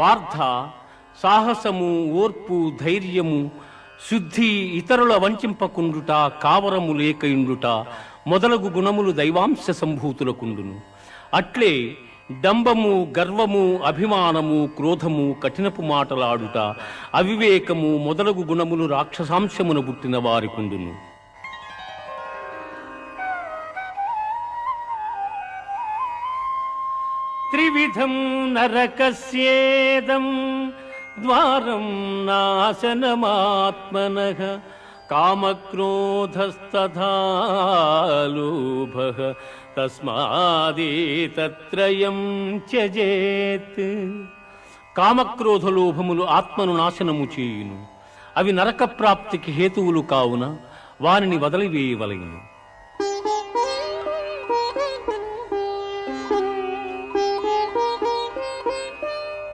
పార్థ సాహసము ఓర్పు ధైర్యము శుద్ధి ఇతరుల వంచింపకుండుట కావరము లేకయుండుట మొదలగు గుణములు దైవాంశ సంభూతులకుండును. అట్లే డంబము గర్వము అభిమానము క్రోధము కఠినపు మాటలాడుట అవివేకము మొదలగు గుణములు రాక్షసాంశమున పుట్టిన వారికుండును. త్రివిధం నరకస్యేదం. ద్వారం నాశనమాత్మన. కామక్రోధస్తథాలోభ. తస్మాదేతత్రయం త్యజేత్. కామక్రోధలోభములు ఆత్మను నాశనము చేయును. అవి నరక ప్రాప్తికి హేతువులు కావున వారిని వదిలివేయవలెను.